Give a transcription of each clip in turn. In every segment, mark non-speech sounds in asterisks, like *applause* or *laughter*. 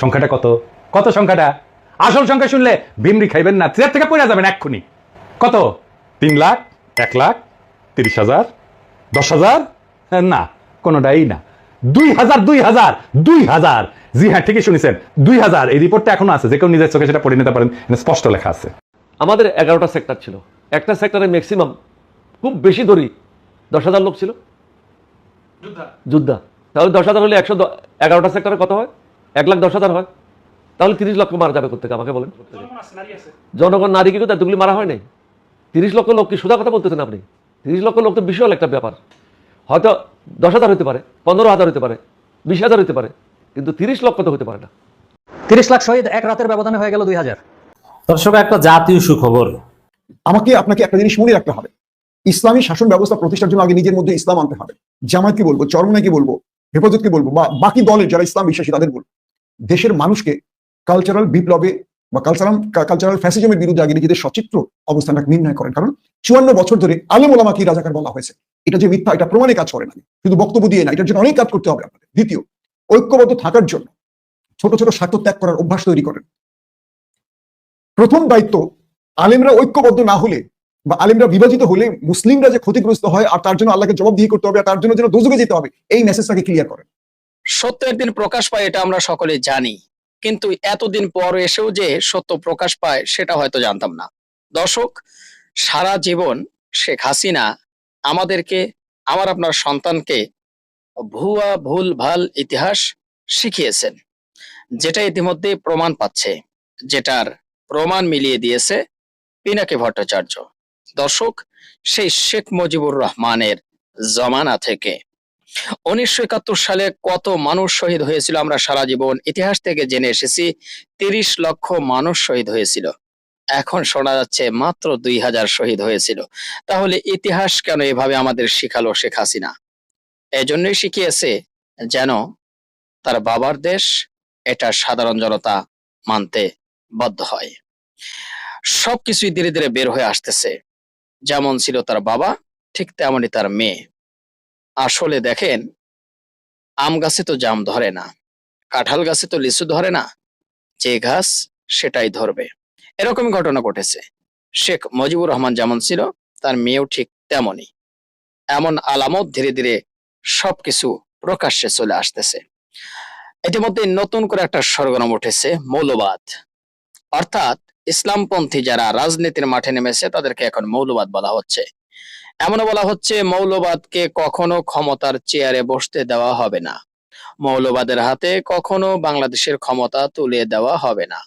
সংখ্যাটা কত? কত সংখ্যাটা? আসল সংখ্যা শুনলে ভিমরি খাইবেন না চেয়ার থেকে পড়ে যাবেন এক্ষুনি। কত? তিন লাখ এক লাখ তিরিশ হাজার দশ হাজার? না কোনোটাই না। দুই হাজার দুই হাজার দুই হাজার। জি হ্যাঁ ঠিকই শুনেছেন দুই হাজার। এই রিপোর্টটা এখনও আছে যে কেউ নিজের চোখে সেটা পড়ে নিতে পারেন স্পষ্ট লেখা আছে। আমাদের এগারোটা সেক্টর ছিল। একটা সেক্টরে ম্যাক্সিমাম খুব বেশি ধরি দশ হাজার লোক ছিল। যোদ্ধা। তাহলে দশ হাজার হলে একশো এগারোটা সেক্টরে কত হয়? এক লাখ দশ হাজার হয়। তাহলে তিরিশ লক্ষ মারা যাবে কোথেকে আমাকে বলেন। জনগণ নারী কিন্তু এতগুলি মারা হয় নাই? তিরিশ লক্ষ লোক কি সোজা কথা বলতেছেন আপনি? তিরিশ লক্ষ লোক তো বিশাল একটা ব্যাপার। হয়তো দশ হাজার হতে পারে পনেরো হাজার হতে পারে বিশ হাজার হতে পারে কিন্তু তিরিশ লক্ষ তো হতে পারে না। তিরিশ লাখ শহীদ এক রাতের ব্যবধানে হয়ে গেল দুই হাজার। দর্শক একটা জাতীয় সুখবর। আমাকে আপনাকে একটা জিনিস মনে রাখতে হবে। ইসলামী শাসন ব্যবস্থা প্রতিষ্ঠার জন্য আগে নিজের মধ্যে ইসলাম আনতে হবে। জামায়াতকে বলব চরমনাইকে বলব হেফাজতকে বলব বা বাকি দলের যারা ইসলাম বিশ্বাসী তাদের বলব। দেশের মানুষকে কালচারাল বিপ্লবে বা কালচারাল কালচারাল ফ্যাসিজমের বিরুদ্ধে আগে নিজেদের সচিত্র অবস্থানটা নির্ণয় করেন। কারণ চুয়ান্ন বছর ধরে আলেম ওলামাকে রাজাকার বলা হয়েছে? এটা যে মিথ্যা, এটা প্রমাণে কাজ করে না। শুধু বক্তব্য দিয়ে না, এটার জন্য অনেক কাজ করতে হবে আপনাদের। দ্বিতীয়, ঐক্যবদ্ধ থাকার জন্য ছোট ছোট স্বার্থ ত্যাগ করার অভ্যাস তৈরি করেন। প্রথম দায়িত্ব, আলেমরা ঐক্যবদ্ধ না হলে বা আলেমরা বিভাজিত হলে মুসলিমরা যে ক্ষতিগ্রস্ত হয় আর তার জন্য আল্লাহকে জবাবদিহি করতে হবে আর তার জন্য যেন দোজকে যেতে হবে, এই মেসেজটাকে ক্লিয়ার করেন। সত্য একদিন প্রকাশ পায় এটা আমরা সকলে জানি। কিন্তু এতদিন পর এসেও যে সত্য প্রকাশ পায়, সেটা হয়তো জানতাম না। দর্শক, সারা জীবন শেখ হাসিনা আমাদেরকে, আমার আপনার সন্তানকে ভুয়া, ভুল, ভালো ইতিহাস শিখিয়েছেন, যেটা ইতিমধ্যে প্রমাণ পাচ্ছে, যেটার প্রমাণ মিলিয়ে দিয়েছে পিনাকি ভট্টাচার্য। দর্শক, সেই শেখ মুজিবুর রহমানের জমানা থেকে। উনিশশো একাত্তর সালে কত মানুষ শহীদ হয়েছিল আমরা সারা জীবন ইতিহাস থেকে জেনে এসেছি, তিরিশ লক্ষ মানুষ শহীদ হয়েছিল। এখন শোনা যাচ্ছে মাত্র দুই হাজার শহীদ হয়েছিল। তাহলে ইতিহাস কেন এভাবে আমাদের শিখালো শেখ হাসিনা? এজন্যই শিখিয়েছে যেন তার বাবার দেশ এটা সাধারণ জনতা মানতে বাধ্য হয়। সবকিছুই ধীরে ধীরে বের হয়ে আসতেছে। যেমন ছিল তার বাবা, ঠিক তেমনই তার মেয়ে। আসলে দেখেন, আম গাছে তো জাম ধরে না, কাঁঠাল গাছে তো লিচু ধরে না, যে গাছ সেটাই ধরবে। এরকমই ঘটনা ঘটেছে। শেখ মুজিবুর রহমান যেমন ছিল, তার মেয়েও ঠিক তেমনই। এমন আলামত ধীরে ধীরে সবকিছু প্রকাশ্যে চলে আসতেছে। ইতিমধ্যে নতুন করে একটা সরগরম উঠেছে, মৌলবাদ। অর্থাৎ ইসলামপন্থী যারা রাজনীতির মাঠে নেমেছে, তাদেরকে এখন মৌলবাদ বলা হচ্ছে। এমনও বলা হচ্ছে, মৌলবাদকে কখনো ক্ষমতার চেয়ারে বসতে দেওয়া হবে না। মৌলবাদের হাতে কখনো বাংলাদেশের ক্ষমতা তুলে দেওয়া হবে না।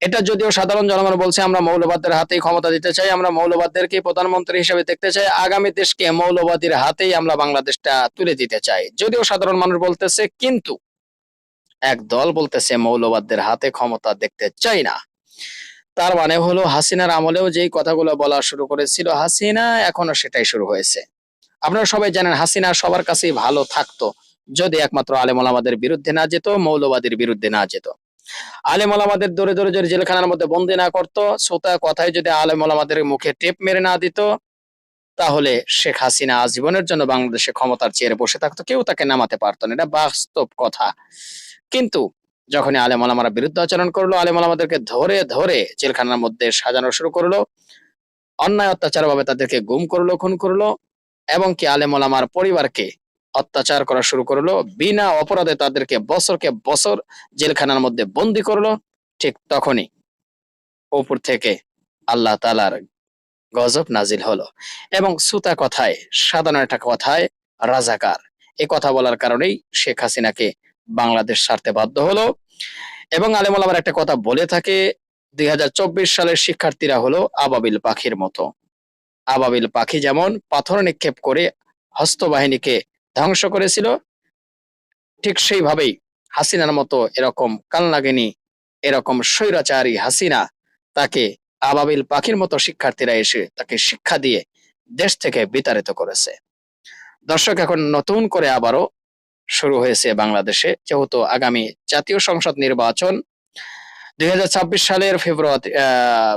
এটা যদিও সাধারণ জনগণ বলছে, আমরা মৌলবাদের হাতেই ক্ষমতা দিতে চাই, আমরা মৌলবাদদেরকে প্রধানমন্ত্রী হিসেবে দেখতে চাই, আগামী দেশকে মৌলবাদীর হাতেই আমরা বাংলাদেশটা তুলে দিতে চাই। যদিও সাধারণ মানুষ বলতেছে, কিন্তু এক দল বলতেছে, মৌলবাদদের হাতে ক্ষমতা দেখতে চাই না। তার মানে হলো হাসিনার আমলেও যেই কথাগুলো বলা শুরু করেছিল, হাসিনা এখনও সেটাই শুরু হয়েছে। আপনারা সবাই জানেন, হাসিনা সবার কাছেই ভালো থাকতো, যদি একমাত্র আলেম আমাদের বিরুদ্ধে না যেত, মৌলবাদীর বিরুদ্ধে না যেত। আলেম আমাদের দৌড়ে দৌড়ে যদি জেলখানার মধ্যে বন্দি না করতো, শ্রোতা কথায় যদি আলেম আমাদের মুখে টেপ মেরে না দিত, তাহলে শেখ হাসিনা আজীবনের জন্য বাংলাদেশে ক্ষমতার চেয়ারে বসে থাকতো, কেউ তাকে নামাতে পারতো না। এটা বাস্তব কথা। কিন্তু যখনই আলেম আলামারা বিরুদ্ধ আচরণ করল, আলেম আলামাদেরকে ধরে ধরে জেলখানার মধ্যে সাজানো শুরু করল, অন্যায় অত্যাচার ভাবে তাদেরকে গুম করল, খুন করল, এবং কি আলেম আলামার পরিবারকে অত্যাচার করা শুরু করল, বিনা অপরাধে তাদেরকে বছরকে বছর জেলখানার মধ্যে বন্দি করল, ঠিক তখনই উপর থেকে আল্লাহ তালার গজব নাজিল হলো। এবং সুতা কথায় সাধারণ একটা কথায়, রাজাকার। এ কথা বলার কারণেই শেখ হাসিনাকে বাংলাদেশ ছাড়তে বাধ্য হলো। এবং আলেমুল আমার একটা কথা বলে থাকে, দুই হাজার চব্বিশ সালের শিক্ষার্থীরা হলো আবাবিল পাখির মতো। আবাবিল পাখি যেমন পাথর নিক্ষেপ করে হস্তবাহিনীকে ধ্বংস করেছিল, ঠিক সেইভাবেই হাসিনার মতো এরকম কালনাগিনী, এরকম স্বৈরাচারী হাসিনা তাকে আবাবিল পাখির মতো শিক্ষার্থীরা এসে তাকে শিক্ষা দিয়ে দেশ থেকে বিতাড়িত করেছে। দর্শক, এখন নতুন করে আবারও শুরু হয়েছে বাংলাদেশে, যেহেতু আগামী জাতীয় সংসদ নির্বাচন দুই হাজার ছাব্বিশ সালের ফেব্রুয়ারি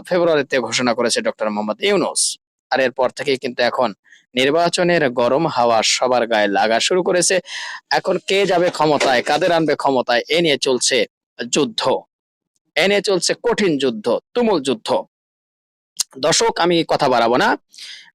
ফেব্রুয়ারিতে ঘোষণা করেছে ডক্টর মোহাম্মদ ইউনুস। আর এরপর থেকে কিন্তু এখন নির্বাচনের গরম হাওয়া সবার গায়ে লাগা শুরু করেছে। এখন কে যাবে ক্ষমতায়, কাদের আনবে ক্ষমতায়, এ নিয়ে চলছে যুদ্ধ। এ নিয়ে চলছে কঠিন যুদ্ধ, তুমুল যুদ্ধ। দর্শক, আমি কথা বাড়াবো না।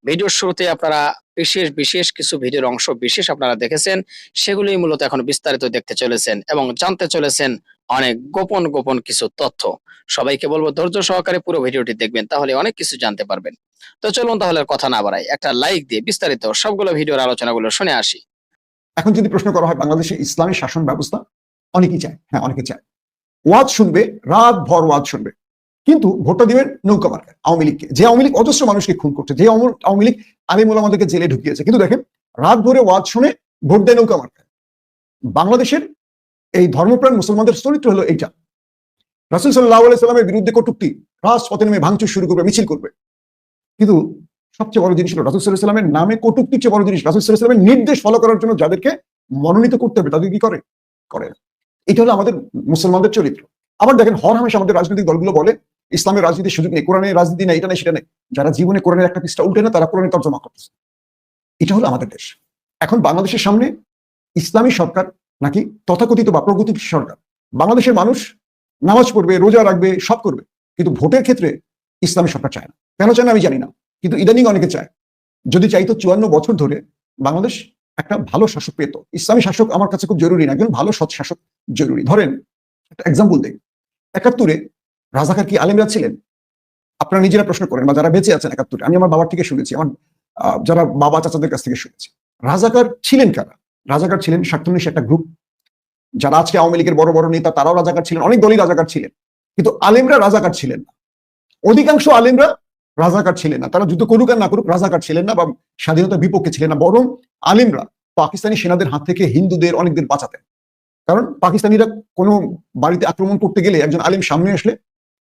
ভিডিওর শুরুতে আপনারা বিশেষ বিশেষ কিছু ভিডিওর অংশ বিশেষ আপনারা দেখেছেন, সেগুলোই মূলত এখন বিস্তারিত দেখতে চলেছেন এবং জানতে চলেছেন অনেক গোপন গোপন কিছু তথ্য। সবাইকে বলব ধৈর্য সহকারে পুরো ভিডিওটি দেখবেন, তাহলে অনেক কিছু জানতে পারবেন। তো চলুন তাহলে কথা না বাড়াই। একটা লাইক দিয়ে বিস্তারিত সবগুলো ভিডিওর আলোচনাগুলো শুনে আসি। এখন যদি প্রশ্ন করা হয় বাংলাদেশে ইসলামী শাসন ব্যবস্থা, অনেকেই চায় হ্যাঁ অনেকে চায়। ওয়াজ শুনবে রাত ভর ওয়াজ শুনবে। কিন্তু ভোটটা দিবেন নৌকা মার্কায় আওয়ামী লীগকে। যে আওয়ামী লীগ অজস্র মানুষকে খুন করছে, যে আওয়ামী- লীগ আলিমুল আমাদেরকে জেলে ঢুকিয়েছে। কিন্তু দেখেন, রাত ভরে ওয়াজ শুনে ভোট দেয় নৌকা মার্কায় বাংলাদেশের এই ধর্মপ্রাণ মুসলমানদের চরিত্র হলো এইটা। রাসুল সাল্লাহ সাল্লামের বিরুদ্ধে কটুক্তি, রাজপথে নেমে ভাঙচুর শুরু করবে, মিছিল করবে। কিন্তু সবচেয়ে বড় জিনিস হলো, রাসুল সাল্লাহ সাল্লামের নামে কটুক্তির চেয়ে বড় জিনিস, রাসুল সাল্লাহ সাল্লামের নির্দেশ ফলো করার জন্য যাদেরকে মনোনীত করতে হবে, তাদের কি করে? করে। এটা হলো আমাদের মুসলমানদের চরিত্র। আবার দেখেন, হর হামেশা আমাদের রাজনৈতিক দলগুলো বলে ইসলামের রাজনীতির সুযোগ নেই, কোরআনের রাজনীতি নেই, এটা নেই, সেটা নেই। যারা জীবনে কোরআনের একটা পৃষ্ঠা উল্টে না, তারা কোরআনের তর্জমা করতেছে। এটা হলো আমাদের দেশ। এখন বাংলাদেশের সামনে ইসলামী সরকার নাকি তথাকথিত বা প্রগতিশীল সরকার? বাংলাদেশের মানুষ নামাজ পড়বে, রোজা রাখবে, সব করবে, কিন্তু ভোটের ক্ষেত্রে ইসলামী সরকার চায় না। কেন চায় না আমি জানি না, কিন্তু ইদানিং অনেকে চায়। যদি চাইতো চুয়ান্ন বছর ধরে বাংলাদেশ একটা ভালো শাসক পেত। ইসলামী শাসক আমার কাছে খুব জরুরি না, একজন ভালো সৎ শাসক জরুরি। ধরেন, একটা এক্সাম্পল দেই। একাত্তরে রাজাকার কি আলেমরা ছিলেন? আপনারা নিজেরা প্রশ্ন করেন, বা যারা বেঁচে আছেন একাত্তরে, আমি আমার বাবার থেকে শুনেছি, আমার যারা বাবা চাচাদের কাছ থেকে শুনেছি। রাজাকার ছিলেন কারা? রাজাকার ছিলেন স্বার্থন্বেষী একটা গ্রুপ যারা আজকে আওয়ামী লীগের বড় বড় নেতা, তারাও রাজাকার ছিলেন, অনেক দলই রাজাকার ছিলেন। কিন্তু আলেমরা রাজাকার ছিলেন না। অধিকাংশ আলেমরা রাজাকার ছিলেন না। তারা যুদ্ধ করুক আর না করুক, রাজাকার ছিলেন না বা স্বাধীনতার বিপক্ষে ছিলেন না। বরং আলিমরা পাকিস্তানি সেনাদের হাত থেকে হিন্দুদের অনেকদের বাঁচাতেন। কারণ পাকিস্তানিরা কোনো বাড়িতে আক্রমণ করতে গেলে একজন আলিম সামনে আসলে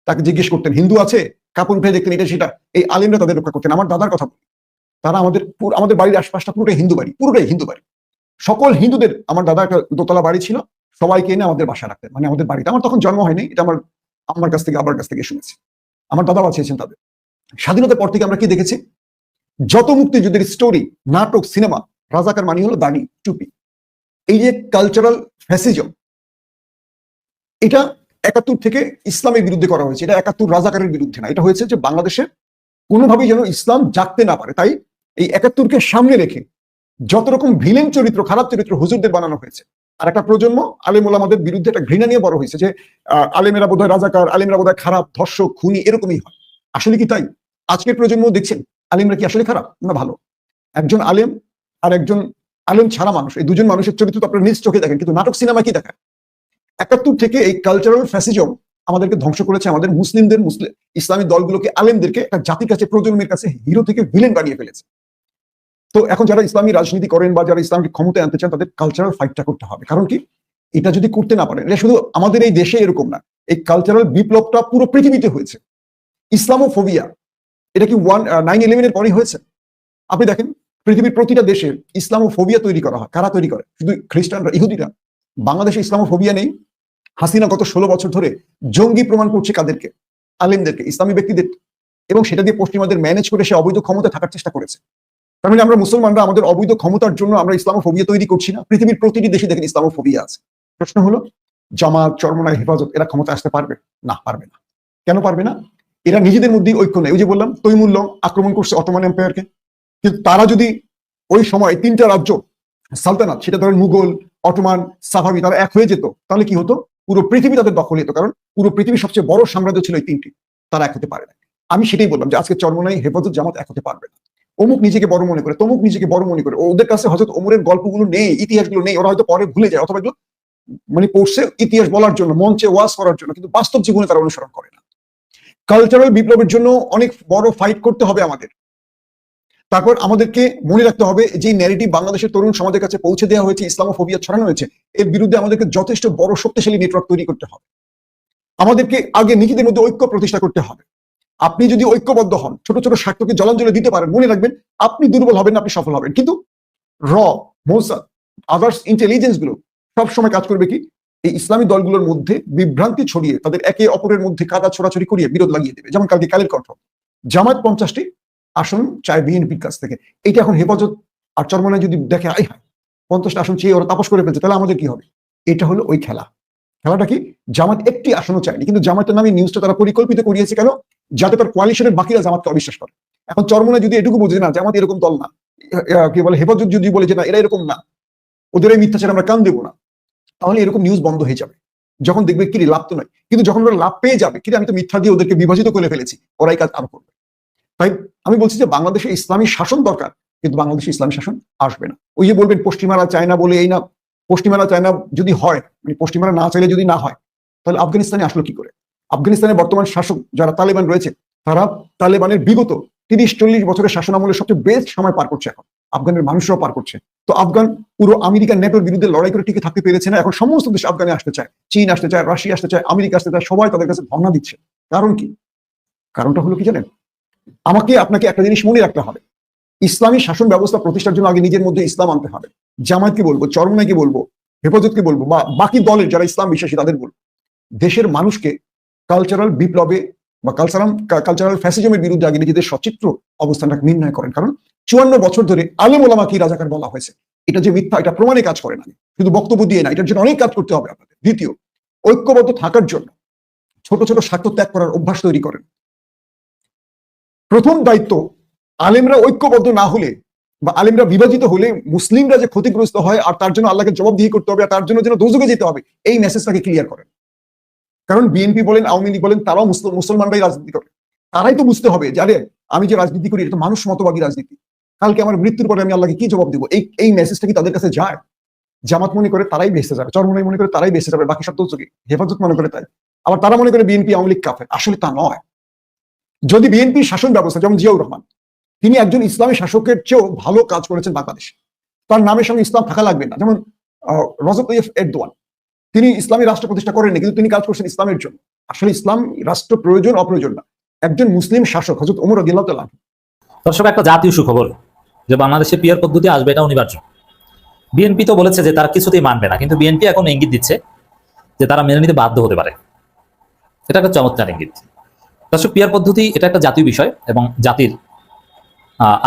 তাকে জিজ্ঞেস করতেন, হিন্দু আছে? কাপড় উঠে দেখতেন, এটা সেটা। এই আলিমরা তাদের রক্ষা করতেন। আমার দাদার কথা বলি। তারা আমাদের আমাদের বাড়ির আশপাশটা পুরোটাই হিন্দু বাড়ি, পুরোটাই হিন্দু বাড়ি। সকল হিন্দুদের, আমার দাদা একটা দোতলা বাড়ি ছিল, সবাইকে এনে আমাদের বাসায় রাখতেন মানে আমাদের বাড়িতে। আমার তখন জন্ম হয়নি, এটা আমার আমার কাছ থেকে আবার কাছ থেকে শুনেছি। আমার দাদা বাঁচিয়েছেন তাদের। স্বাধীনতার পর থেকে আমরা কি দেখেছি? যত মুক্তিযুদ্ধের স্টোরি নাটক সিনেমা রাজাকার মানি হলো দাড়ি, টুপি। এই যে কালচারাল ফ্যাসিজম এটা একাত্তর থেকে ইসলামের বিরুদ্ধে করা হয়েছে। এটা একাত্তর রাজাকারের বিরুদ্ধে না। এটা হয়েছে যে বাংলাদেশে কোনোভাবেই যেন ইসলাম জাগতে না পারে। তাই এই একাত্তরকে সামনে রেখে যত রকম ভিলেন চরিত্র, খারাপ চরিত্র হুজুরদের বানানো হয়েছে, আর একটা প্রজন্ম আলেম ওলামাদের বিরুদ্ধে একটা ঘৃণা নিয়ে বড় হয়েছে যে আলেমেরা বোধহয় রাজাকার, আলেমরা বোধহয় খারাপ, ধর্ষক, খুনি এরকমই হয়। আসলে কি তাই? আজকের প্রজন্ম দেখছেন, আলেমরা কি আসলে খারাপ না ভালো? একজন আলেম আর একজন আলেম ছাড়া মানুষ, এই দুজন মানুষের চরিত্র তো আপনারা নিজ চোখে দেখেন, কিন্তু নাটক সিনেমা কি দেখায়? একাত্তর থেকে এই কালচারাল ফ্যাসিজম আমাদেরকে ধ্বংস করেছে আমাদের মুসলিমদের মুসলিম ইসলামী দলগুলোকে, আলেমদেরকে একটা জাতির কাছে, প্রজন্মের কাছে হিরো থেকে ভিলেন বানিয়ে ফেলেছে। তো এখন যারা ইসলামী রাজনীতি করেন বা যারা ইসলামকে ক্ষমতায় আনতে চান, তাদের কালচারাল ফাইটটা করতে হবে। কারণ কি? এটা যদি করতে না পারেন, এটা শুধু আমাদের এই দেশে এরকম না, এই কালচারাল বিপ্লবটা পুরো পৃথিবীতে হয়েছে। ইসলামোফোবিয়া, এটা কি ওয়ান নাইন ইলেভেনের পরেই হয়েছে? আপনি দেখেন, পৃথিবীর প্রতিটা দেশে ইসলামোফোবিয়া তৈরি করা হয়। কারা তৈরি করে? শুধু খ্রিস্টানরা, ইহুদিরা। বাংলাদেশে ইসলামোফোবিয়া নেই হাসিনা গত ষোলো বছর ধরে জঙ্গি প্রমাণ করছে কাদেরকে, আলেমদেরকে, ইসলামী ব্যক্তিদের, এবং সেটা দিয়ে পশ্চিমাদের ম্যানেজ করে সে অবৈধ ক্ষমতা থাকার চেষ্টা করেছে। তার আমরা মুসলমানরা আমাদের অবৈধ ক্ষমতার জন্য আমরা ইসলামোফোবিয়া তৈরি করছি না? পৃথিবীর প্রতিটি দেশে দেখেন ইসলামোফোবিয়া আছে। প্রশ্ন হলো, জামাত, চরমনায় হেফাজত, এরা ক্ষমতা আসতে পারবে? না পারবে না। কেন পারবে না? এরা নিজেদের মধ্যেই ঐক্য নেই ওই যে বললাম তৈমুল্য আক্রমণ করছে অটোমান এম্পায়ারকে। কিন্তু তারা যদি ওই সময় তিনটা রাজ্য, সালতানাত, সেটা ধরেন মুঘল, অটোমান সাফাবি তারা এক হয়ে যেত, তাহলে কি হতো? পুরো পৃথিবী তাদের দখল হতো কারণ পুরো পৃথিবীর সবচেয়ে বড় সাম্রাজ্য ছিল এই তিনটি। তারা এক হতে পারে না। আমি সেটাই বললাম যে আজকে চরমনাই, হেফাজত, জামাত এক হতে পারবে না। অমুক নিজেকে বড় মনে করে, তমুক নিজেকে বড় মনে করে। ওদের কাছে হয়তো ওমরের গল্পগুলো নেই, ইতিহাসগুলো নেই, ওরা হয়তো পরে ভুলে যায়, অথবা মানে পড়ছে ইতিহাস বলার জন্য, মঞ্চে ওয়াজ করার জন্য, কিন্তু বাস্তব জীবনে তারা অনুসরণ করে না। কালচারাল বিপ্লবের জন্য অনেক বড় ফাইট করতে হবে আমাদের। তারপর আমাদেরকে মনে রাখতে হবে যে ন্যারেটিভ বাংলাদেশের তরুণ সমাজের কাছে পৌঁছে দেওয়া হয়েছে, ইসলামোফোবিয়া ছড়ানো হয়েছে, এর বিরুদ্ধে আমাদেরকে যথেষ্ট বড় শক্তিশালী নেটওয়ার্ক তৈরি করতে হবে। আমাদেরকে আগে নিজেদের মধ্যে ঐক্য প্রতিষ্ঠা করতে হবে। আপনি যদি ঐক্যবদ্ধ হন, ছোট ছোট স্বার্থকে জলাঞ্জলি দিতে পারেন, মনে রাখবেন আপনি দুর্বল হবেন, আপনি সফল হবেন। কিন্তু র মোসাদ আদার্স ইন্টেলিজেন্সগুলো সবসময় কাজ করবে কি? এই ইসলামী দলগুলোর মধ্যে বিভ্রান্তি ছড়িয়ে তাদের একে অপরের মধ্যে কাদা ছোড়াছড়ি করিয়ে বিরোধ লাগিয়ে দেবে, যেমন কালকে কালের কণ্ঠ। জামায়াত পঞ্চাশটি আসন চায় বিএনপির কাছ থেকে। এইটা এখন হেফাজত আর চরমনায় যদি দেখে, আই হায়, পঞ্চাশটা আসন চেয়ে ওরা তাপস করে ফেলছে, তাহলে আমাদের কি হবে? এটা হলো ওই খেলা। খেলাটা কি? জামাত একটি আসনও চায়নি, কিন্তু জামাতের নামে নিউজটা তারা পরিকল্পিত করিয়েছে কেন? যাতে তার কোয়ালিশনের বাকিরা জামাতকে অবিশ্বাস করে। এখন চরমনায় যদি এটুকু বোঝে না, জামাত এরকম দল না কি বলে, হেফাজত যদি বলে যে না, এরা এরকম না, ওদের এই মিথ্যাচার আমরা কান দেবো না, তাহলে এরকম নিউজ বন্ধ হয়ে যাবে। যখন দেখবে কি লাভ তো নয়। কিন্তু যখন ওরা লাভ পেয়ে যাবে কিন্তু আমি তো মিথ্যা দিয়ে ওদেরকে বিভাজিত করে ফেলেছি, ওরাই কাজ আরও করবে। তাই আমি বলছি যে বাংলাদেশে ইসলামী শাসন দরকার, কিন্তু বাংলাদেশে ইসলামী শাসন আসবে না। ওই যে বলবেন পশ্চিমারা চায় না বলে এই না, পশ্চিমারা চায় না যদি হয় মানে পশ্চিমারা না চাইলে যদি না হয়, তাহলে আফগানিস্তানে আসলো কি করে? আফগানিস্তানের বর্তমান শাসক যারা তালেবান রয়েছে, তারা তালেবানের বিগত তিরিশ, চল্লিশ বছরের শাসন আমলের সবচেয়ে বেস্ট সময় পার করছে এখন। আফগানের মানুষরাও পার করছে। তো আফগান পুরো আমেরিকার নেটোর বিরুদ্ধে লড়াই করে টিকে থাকতে পেরেছে না, এখন সমস্ত দেশ আফগানে আসতে চায়, চীন আসতে চায়, রাশিয়া আসতে চায়, আমেরিকা আসতে চায়, সবাই তাদের কাছে ধর্ণা দিচ্ছে। কারণ কি? কারণটা হলো কি জানেন? আমাকে আপনাকে একটা জিনিস মনে রাখতে হবে। ইসলামী শাসন ব্যবস্থা প্রতিষ্ঠার জন্য আগে নিজের মধ্যে ইসলাম আনতে হবে। জামায়াতকে বলব, চরমনাইকে বলব, হেফাজতকে বলব বা বাকি দলের যারা ইসলাম বিশ্বাসী তাদের বলব। দেশের মানুষকে কালচারাল বিপ্লবে বা কালচারাল কালচারাল ফ্যাসিজমের বিরুদ্ধে আগে নিজেদের সচিত্র অবস্থানটা নির্ণয় করেন। কারণ চুয়ান্ন বছর ধরে আলেম ওলামা কি রাজাকার বলা হয়েছে। এটা যে মিথ্যা, এটা প্রমাণে কাজ করে না। শুধু বক্তব্য দিয়ে না, এটার জন্য অনেক কাজ করতে হবে আপনাদের। দ্বিতীয়, ঐক্যবদ্ধ থাকার জন্য ছোট ছোট স্বার্থ ত্যাগ করার অভ্যাস তৈরি করেন। প্রথম দায়িত্ব আলেমরা ঐক্যবদ্ধ না হলে বা আলেমরা বিভাজিত হলে মুসলিমরা যে ক্ষতিগ্রস্ত হয় আর তার জন্য আল্লাহকে জবাবদিহি করতে হবে আর তার জন্য যেন দোজকে যেতে হবে, এই মেসেজটাকে ক্লিয়ার করেন। কারণ বিএনপি বলেন, আওয়ামী লীগ বলেন, তারাও মুসলমানরাই রাজনীতি করে। তারাই তো বুঝতে হবে যে, আরে, আমি যে রাজনীতি করি, এটা তো মানুষ মতবাদী রাজনীতি। কালকে আমার মৃত্যুর পরে আমি আল্লাহকে কি জবাব দিব? এই এই মেসেজটা কি তাদের কাছে যায়? জামাত মনে করে তারাই বেসতে যাবে, চরমনাই মনে করে তারাই বেসতে যাবে, বাকি সব দোষকে হেফাজত মনে করে তাই। আবার তারা মনে করে বিএনপি আওয়ামী লীগ কাফের। আসলে তা নয়। যদি বিএনপি শাসন ব্যবস্থা যেমন জিয়াউর রহমান তিনি একজন ইসলামী শাসকের চেয়েও ভালো কাজ করেছেন বাংলাদেশে। তার নামের সঙ্গে ইসলাম থাকা লাগবে না। যেমন রজব তৈয়ব এরদোয়ান তিনি ইসলামী রাষ্ট্র প্রতিষ্ঠা করেননি কিন্তু তিনি কাজ করছেন ইসলামের জন্য। আসলে ইসলাম রাষ্ট্র প্রয়োজন অপ্রয়োজন না। একজন মুসলিম শাসক হজরত ওমর আনহু, দর্শক একটা জাতীয় সুখবর যে বাংলাদেশে পিয়ার পদ্ধতি আসবে এটা অনিবার্য। বিএনপি তো বলেছে যে তারা কিছুতেই মানবে না কিন্তু বিএনপি এখন ইঙ্গিত দিচ্ছে যে তারা মেনে নিতে বাধ্য হতে পারে। এটা একটা চমৎকার ইঙ্গিত। দর্শক পিয়ার পদ্ধতি এটা একটা জাতীয় বিষয় এবং জাতির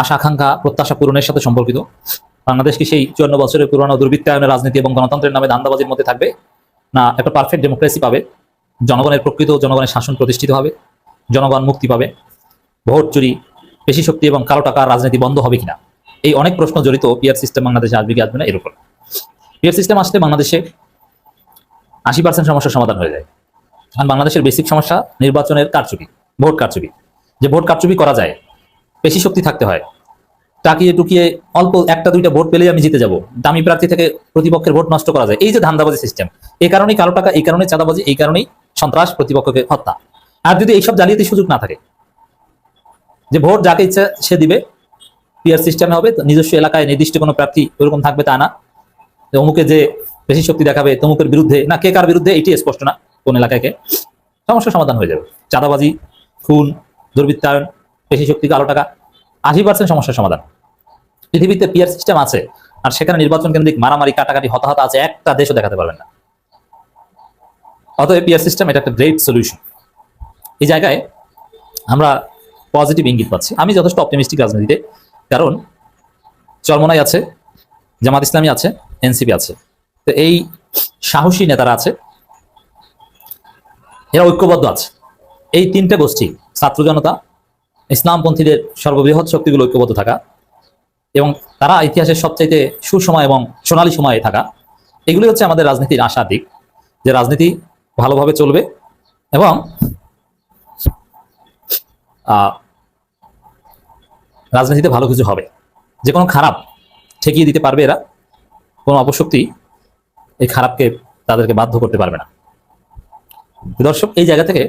আশা, আকাঙ্ক্ষা, প্রত্যাশা পূরণের সাথে সম্পর্কিত। বাংলাদেশ কি সেই চুয়ান্ন বছরের পুরনো দুর্বৃত্তায়নের রাজনীতি এবং গণতন্ত্রের নামে ধান্দাবাজির মধ্যে থাকবে? না, একটা পারফেক্ট ডেমোক্রেসি পাবে। জনগণের প্রকৃত জনগণের শাসন প্রতিষ্ঠিত হবে। জনগণ মুক্তি পাবে। ভোট চুরি পেশি শক্তি এবং কালো টাকার রাজনীতি বন্ধ হবে কিনা? এই অনেক প্রশ্ন জড়িত পিয়ার সিস্টেম বাংলাদেশে আসবে কি আসবে না, এর উপর। পিয়ার সিস্টেম আসলে বাংলাদেশে আশি পার্সেন্ট সমস্যার সমাধান হয়ে যায়। কারণ বাংলাদেশের বেসিক সমস্যা নির্বাচনের কারচুপি। ভোট কারচুপি। যে ভোট কারচুপি করা যায় পেশি শক্তি থাকতে হয়। টাকিয়ে টুকিয়ে অল্প একটা দুইটা ভোট পেলেই আমি জিতে যাব। দামি প্রার্থী থেকে প্রতিপক্ষের ভোট নষ্ট করা যায়। এই যে ধান্দাবাজি সিস্টেম এই কারণেই কালো টাকা, এই কারণেই চাঁদাবাজি, এই কারণেই সন্ত্রাস, প্রতিপক্ষকে হত্যা। আর যদি এইসব জালিয়াতি সুযোগ না থাকে, যে ভোট যাকে ইচ্ছা সে দিবে পিয়ার সিস্টেমে হবে, নিজস্ব এলাকায় নির্দিষ্ট কোনো প্রার্থী ওরকম থাকবে তা না। অমুকে যে বেশি শক্তি দেখাবে, তমুকের বিরুদ্ধে, না কে কার বিরুদ্ধে, এটি স্পষ্ট না, কোন এলাকায় কে। সমস্যার সমাধান হয়ে যাবে। চাঁদাবাজি খুন দুর্বৃত্তায়ন বেশি শক্তি, কালো টাকা, আশি পার্সেন্ট সমস্যার সমাধান। পৃথিবীতে পিয়ার সিস্টেম আছে, আর সেখানে নির্বাচন কেন্দ্রিক মারামারি, কাটাকাটি, হতাহত আছে, একটা দেশও দেখাতে পারবেন না। অতএব পিয়ার সিস্টেম এটা একটা গ্রেট সলিউশন এই জায়গায় আমরা পজিটিভ ইঙ্গিত পাচ্ছি। আমি যথেষ্ট অপটিমিস্টিক রাজনীতিতে, কারণ চরমনাই আছে, জামাত ইসলামী আছে, এনসিপি আছে। তো এই সাহসী নেতারা আছে, এরা ঐক্যবদ্ধ আছে। এই তিনটে গোষ্ঠী, ছাত্র জনতা, ইসলামপন্থীদের সর্ববৃহৎ শক্তিগুলো ঐক্যবদ্ধ থাকা এবং তারা ইতিহাসের সবচাইতে সুসময় এবং সোনালী সময়ে থাকা এগুলি হচ্ছে আমাদের রাজনীতির আশা দিক, যে রাজনীতি ভালোভাবে চলবে এবং রাজনীতিতে ভালো কিছু হবে। যে কোনো খারাপ ঠেকিয়ে দিতে পারবে এরা, কোনো অপশক্তি এই খারাপকে তাদেরকে বাধ্য করতে পারবে না। দর্শক, এই জায়গা থেকে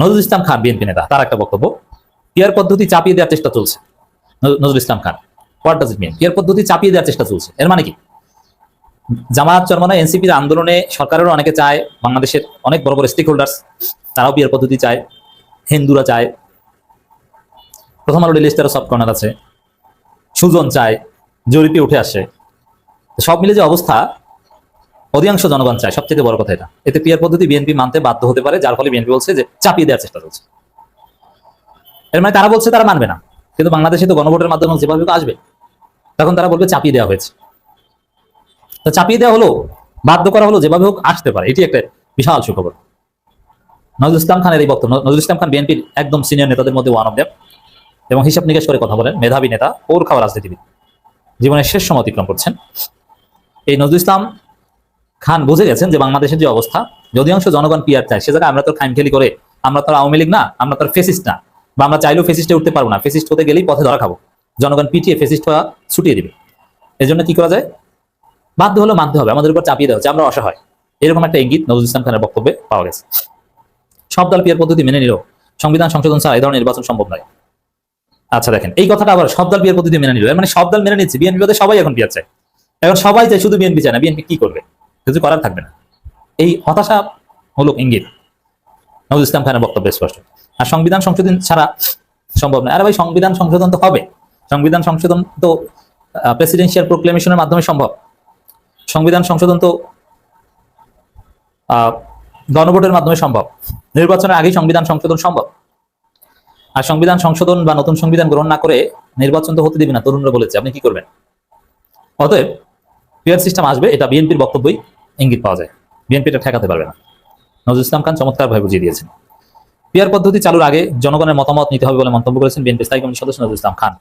নজরুল ইসলাম খান, বিএনপি নেতা, তার একটা বক্তব্য। পিয়ার পদ্ধতি চাপিয়ে দেওয়ার চেষ্টা চলছে। Nazrul Islam Khan what does it mean PR পদ্ধতি চাপিয়ে দেওয়ার চেষ্টা চলছে। এর মানে কি? জামাত চরমনা এনসিপির আন্দোলনে সরকারেরও অনেকে চায়, বাংলাদেশের অনেক বড় বড় স্টেক হোল্ডার্স তারাও পিয়ার পদ্ধতি চায়, হিন্দুরা চায়। প্রথম আলো লিস্টেরও সব কর্নার আছে। সুজন চায়, জরিপে উঠে আসে। সব মিলে যে অবস্থা অধিকাংশ জনগণ চায় সবচেয়ে বড় কথা এটা। এতে পিয়ার পদ্ধতি বিএনপি মানতে বাধ্য হতে পারে, যার ফলে বিএনপি বলছে যে চাপিয়ে দেওয়ার চেষ্টা চলছে। এর মানে তারা বলছে তারা মানবে না। কিন্তু বাংলাদেশে তো গণভোটের মাধ্যমে যেভাবে আসবে, তখন তারা বলবে চাপিয়ে দেওয়া হয়েছে। তো চাপিয়ে দেওয়া হলো, বাধ্য করা হলো, যেভাবে হোক আসতে পারে। এটি একটা বিশাল সুখবর। নজরুল ইসলাম খানের এই বক্তব্য, নজরুল ইসলাম খান বিএনপির একদম সিনিয়র নেতাদের মধ্যে ওয়ান অফ দেম এবং হিসাব নিকাশ করে কথা বলেন, মেধাবী নেতা, ওর খাওয়া রাজনীতিবিদ। জীবনের শেষ সময় অতিক্রম করছেন। এই নজরুল ইসলাম খান বুঝে গেছেন যে বাংলাদেশের যে অবস্থা যদি অংশ জনগণ পিয়ার চায়, সে জায়গায় আমরা তো খাইমখেলি করে, আমরা তো আওয়ামী লীগ না, আমরা তো ফেসিস্ট না, বা আমরা চাইলেও ফেসিস্টে উঠতে পারব না, ফেসিস্ট হতে গেলেই পথে ধরা খাব। জনগণ পিটিয়ে ফেসিস্ট হওয়া ছুটিয়ে দিবে। এই জন্য কি করা যায়? বাধ্য হলে মানতে হবে, আমাদের উপর চাপিয়ে দেওয়া আমরা অসহায়। এরকম একটা ইঙ্গিত নজরুল ইসলাম খানের বক্তব্যে পাওয়া গেছে। সব দল পিয়ার পদ্ধতি মেনে নিল সংবিধান, সংশোধন ছাড়া এই ধরনের নির্বাচন সম্ভব নয়। আচ্ছা দেখেন, এই কথাটা আবার সব দল বিয়ের পদ্ধতি মেনে নিল মানে সব দল মেনে নিচ্ছে, বিএনপি সবাই এখন বিয়ার চায়। এখন সবাই চায় শুধু বিএনপি চায় না, বিএনপি কি করবে? কিছু করার থাকবে না। এই হতাশা মূলক ইঙ্গিত। নজরুল ইসলাম খানের বক্তব্য স্পষ্ট। আর সংবিধান সংশোধন ছাড়া সম্ভব নয়। আরে ভাই, সংবিধান সংশোধন তো হবে। সংবিধান সংশোধন তো প্রেসিডেন্সিয়াল প্রোক্লেমেশনের মাধ্যমে সম্ভব। সংবিধান সংশোধন তো গণভোটের মাধ্যমে সম্ভব। নির্বাচনের আগেই সংবিধান সংশোধন সম্ভব। আর সংবিধান সংশোধন বা নতুন সংবিধান গ্রহণ না করে নির্বাচন তো হতে দিবে না, তরুণরা বলেছে। আপনি কি করবেন? অতএব পিয়ার সিস্টেম আসবে, এটা বিএনপির বক্তব্যই ইঙ্গিত পাওয়া যায়। বিএনপি এটা ঠেকাতে পারবে না। নজরুল ইসলাম খান চমৎকারভাবে বুঝিয়ে দিয়েছেন। পিয়ার পদ্ধতি চালুর আগে জনগণের মতামত নিতে হবে বলে মন্তব্য করেছেন বিএনপি স্থায়ী কমিটির সদস্য নজরুল ইসলাম খান।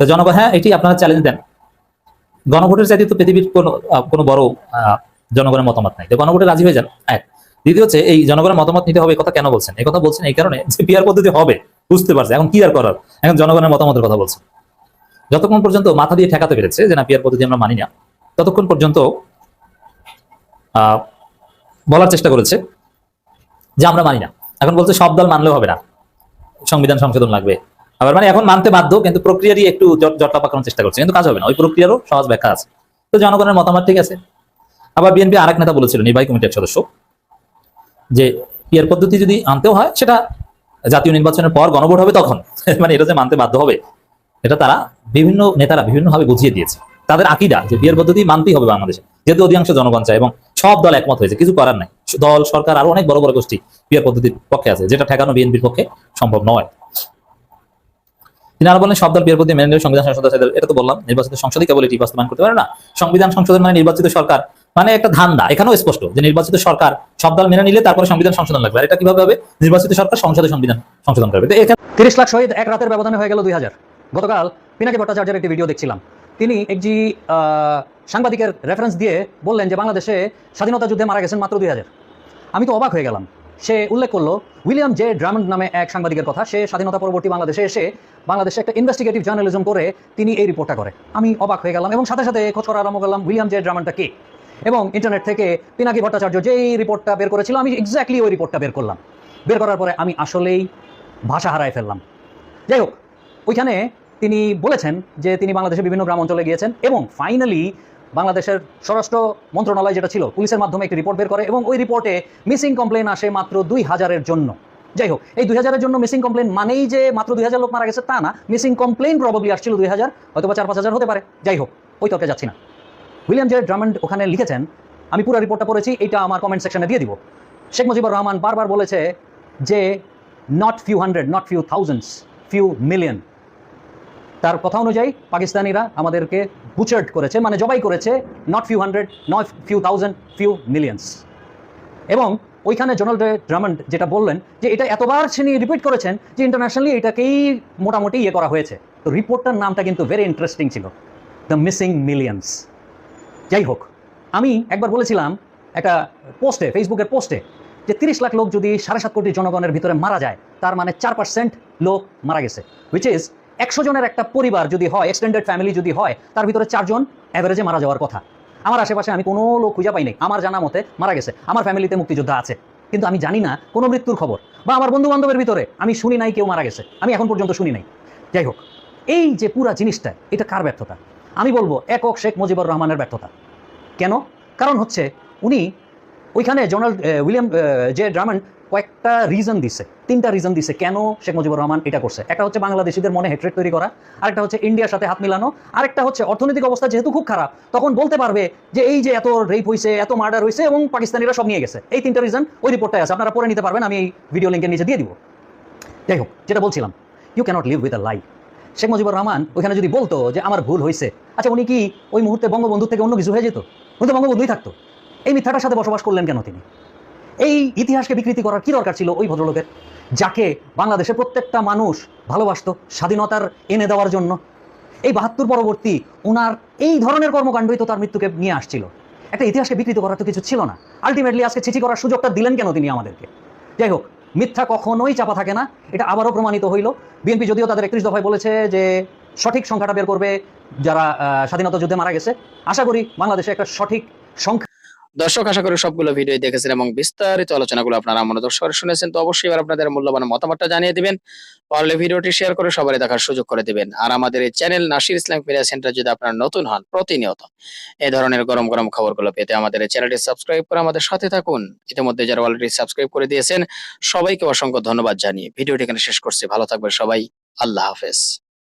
তো জনগণ হ্যাঁ এটি আপনারা চ্যালেঞ্জ দেন। গণভোটের চাইতে তো পৃথিবীর কোনো কোনো বড় জনগণের মতামত নাই। তো গণভোটে রাজি হয়ে যান। এক। দ্বিতীয় হচ্ছে, এই জনগণের মতামত নিতে হবে কথা কেন বলছেন? এই কথা বলছেন এই কারণে যে পিয়ার পদ্ধতি হবে, বুঝতে পারছে। এখন কি আর করার? এখন জনগণের মতামতের কথা বলছেন। যতক্ষণ পর্যন্ত মাথা দিয়ে ঠেকাতে পেরেছে যে না, পিয়ার পদ্ধতি আমরা মানি না, ততক্ষণ পর্যন্ত বলার চেষ্টা করেছে যে আমরা মানি না। এখন বলছে সব দল মানলেও হবে না। সংবিধান সংশোধন লাগবে। আবার মানে এখন মানতে বাধ্য, কিন্তু প্রক্রিয়ারই একটু জট- জটলা পাকানোর চেষ্টা করছে, কিন্তু কাজ হবে না। ওই প্রক্রিয়ারও সহজ ব্যাখ্যা আছে। তো জনগণের মতামত ঠিক আছে। আবার বিএনপি আরেক নেতা বলেছিল, নির্বাহী কমিটির সদস্য, যে পিয়ার পদ্ধতি যদি আনতেও হয়, সেটা জাতীয় নির্বাচনের পর গণভোট হবে তখন। *laughs* মানে এটা যে মানতে বাধ্য হবে এটা তারা বিভিন্ন নেতারা বিভিন্নভাবে বুঝিয়ে দিয়েছে। তাদের আকিদা যে বিয়ের পদ্ধতি মানতেই হবে বাংলাদেশে। যেহেতু অধিকাংশ জনগণ চায় এবং সব দল একমত হয়েছে, কিছু করার নাই। দল, সরকার আরও অনেক বড় বড় গোষ্ঠী বিয়ের পদ্ধতির পক্ষে আছে, যেটা ঠেকানো বিএনপির পক্ষে সম্ভব নয়। তিনি আরও বলেন, সব দল বিয়ের পদ্ধতি মেনে নিলে সংবিধান আছে। এটা তো বললাম, নির্বাচিত সংসদই কেবল এটি বাস্তবায়ন করতে পারে না। সংবিধান সংশোধন মানে নির্বাচিত সরকার মানে একটা ধান্দা। এখানেও স্পষ্ট যে নির্বাচিত সরকার সব দল মেনে নিলে তারপরে সংবিধান সংশোধন লাগবে। আর এটা কীভাবে হবে? নির্বাচিত সরকার সংসদে সংবিধান সংশোধন করবে। তিরিশ লাখ শহীদ এক রাতের ব্যবধানে হয়ে গেল দুই হাজার। গতকাল পিনাকি ভট্টাচার্যের একটি ভিডিও দেখছিলাম। তিনি একটি সাংবাদিকের রেফারেন্স দিয়ে বললেন যে বাংলাদেশে স্বাধীনতা যুদ্ধে মারা গেছেন মাত্র দুই হাজার। আমি তো অবাক হয়ে গেলাম। সে উল্লেখ করল, উইলিয়াম জে ড্রামন্ড নামে এক সাংবাদিকের কথা। সে স্বাধীনতা পরবর্তী বাংলাদেশে এসে বাংলাদেশে একটা ইনভেস্টিগেটিভ জার্নালিজম করে তিনি এই রিপোর্টটা করে। আমি অবাক হয়ে গেলাম এবং সাথে সাথে খোঁজ করা আরম্ভ করলাম উইলিয়াম জে ড্রামন্ডটা কে। এবং ইন্টারনেট থেকে পিনাকি ভট্টাচার্য যেই রিপোর্টটা বের করেছিল, আমি এক্স্যাক্টলি ওই রিপোর্টটা বের করলাম। বের করার পরে আমি আসলেই ভাষা হারায় ফেললাম। যাই হোক ওইখানে তিনি বলেছেন যে তিনি বাংলাদেশের বিভিন্ন গ্রাম অঞ্চলে গিয়েছেন এবং ফাইনালি বাংলাদেশের স্বরাষ্ট্র মন্ত্রণালয় যেটা ছিল, পুলিশের মাধ্যমে একটি রিপোর্ট বের করে এবং ওই রিপোর্টে মিসিং কমপ্লেন আসে মাত্র দুই হাজারের জন্য। যাই হোক, এই দুই হাজারের জন্য মিসিং কমপ্লেন মানেই যে মাত্র দুই হাজার লোক মারা গেছে তা না মিসিং কমপ্লেন প্রবাবলি আসছিল দুই হাজার হয়তো বা চার পাঁচ হাজার হতে পারে। যাই হোক, ওই তর্কে যাচ্ছি না। উইলিয়াম জে ড্রামন্ড ওখানে লিখেছেন, আমি পুরো রিপোর্টটা পড়েছি এটা আমার কমেন্ট সেকশনে দিয়ে দিব। শেখ মুজিবুর রহমান বারবার বলেছে যে not few hundred not few thousands few million তার কথা অনুযায়ী পাকিস্তানিরা আমাদেরকে বুচার্ড করেছে মানে জবাই করেছে not few hundred not few thousand few millions এবং ওইখানে জোনাল্ড ড্রামন্ড যেটা বললেন যে এটা এতবার তিনি রিপিট করেছেন যে ইন্টারন্যাশনালি এটাকেই মোটামুটি ইয়ে করা হয়েছে। তো রিপোর্টটার নামটা কিন্তু ভেরি ইন্টারেস্টিং ছিল। দ্য মিসিং মিলিয়ন্স যাই হোক, আমি একবার বলেছিলাম একটা পোস্টে ফেসবুকের পোস্টে যে তিরিশ লাখ লোক যদি সাড়ে সাত কোটি জনগণের ভিতরে মারা যায়, তার মানে চার পার্সেন্ট লোক মারা গেছে উইচ ইজ একশো জনের একটা পরিবার যদি হয় এক্সটেন্ডেড ফ্যামিলি যদি হয়, তার ভিতরে চারজন অ্যাভারেজে মারা যাওয়ার কথা। আমার আশেপাশে আমি কোনো লোক খুঁজে পাই নাই আমার জানা মতে মারা গেছে। আমার ফ্যামিলিতে মুক্তিযোদ্ধা আছে। কিন্তু আমি জানি না কোনো মৃত্যুর খবর। বা আমার বন্ধু বান্ধবের ভিতরে আমি শুনি নাই কেউ মারা গেছে। আমি এখন পর্যন্ত শুনি নাই। যাই হোক, এই যে পুরা জিনিসটা, এটা কার ব্যর্থতা? আমি বলব একক শেখ মুজিবুর রহমানের ব্যর্থতা। কেন? কারণ হচ্ছে উনি ওইখানে জোনাল্ড উইলিয়াম জে ড্রামন্ড কয়েকটা রিজন দিছে। তিনটা রিজন দিছে কেন শেখ মুজিবুর রহমান এটা করছে। একটা হচ্ছে বাংলাদেশিদের মনে হেট্রেট তৈরি করা, আরেকটা হচ্ছে ইন্ডিয়ার সাথে হাত মিলানো, আরেকটা হচ্ছে অর্থনৈতিক অবস্থা যেহেতু খুব খারাপ, তখন বলতে পারবে যে এই যে এত রেপ হয়েছে এত মার্ডার হয়েছে এবং পাকিস্তানিরা সব নিয়ে গেছে। এই তিনটা রিজন ওই রিপোর্টটাই আছে। আপনারা পড়ে নিতে পারবেন, আমি এই ভিডিও লিঙ্কের নিচে দিয়ে দিব। যাই হোক, যেটা বলছিলাম you can't live with a lie Sheikh Mujibur Rahman ওইখানে যদি বলতো যে আমার ভুল হয়েছে আচ্ছা উনি কি ওই মুহূর্তে বঙ্গবন্ধু থেকে অন্য কিছু হয়ে যেত? উনি তো বঙ্গবন্ধুই থাকতো। এই মিথ্যাটার সাথে বসবাস করলেন কেন তিনি? এই ইতিহাসকে বিকৃতি করার কি দরকার ছিল ওই ভদ্রলোকের? যাকে বাংলাদেশের প্রত্যেকটা মানুষ ভালোবাসতো, স্বাধীনতার এনে দেওয়ার জন্য। এই বাহাত্তর পরবর্তী ওনার এই ধরনের কর্মকাণ্ডই তো তার মৃত্যুকে নিয়ে আসছিল। একটা ইতিহাসকে বিকৃত করার তো কিছু ছিল না। আলটিমেটলি আজকে চিঠি করার সুযোগটা দিলেন কেন তিনি আমাদেরকে? যাই হোক, মিথ্যা কখনোই চাপা থাকে না। এটা আবারও প্রমাণিত হইল। বিএনপি যদিও তাদের একত্রিশ দফায় বলেছে যে সঠিক সংখ্যাটা বের করবে যারা স্বাধীনতা যুদ্ধে মারা গেছে। আশা করি বাংলাদেশে একটা সঠিক সংখ্যা দর্শক, আশা করি সবগুলো ভিডিও দেখেছেন এবং বিস্তারিত আলোচনাগুলো আপনারা মনোযোগ শুনেছেন। তো অবশ্যই এবার আপনাদের মূল্যবান মতামতটা জানিয়ে দিবেন। পারলে ভিডিওটি শেয়ার করে সবারই দেখার সুযোগ করে দিবেন। আর আমাদের এই channel Nasir Islam media centre যদি আপনারা নতুন হন, প্রতিনিয়ত এই ধরনের গরম গরম খবরগুলো পেতে আমাদের এই চ্যানেলটি সাবস্ক্রাইব করে আমাদের সাথে থাকুন। ইতিমধ্যে যারা অলরেডি সাবস্ক্রাইব করে দিয়েছেন, সবাইকে অসংখ্য ধন্যবাদ জানিয়ে ভিডিওটি এখানে শেষ করছি। ভালো থাকবেন সবাই। আল্লাহ হাফেজ।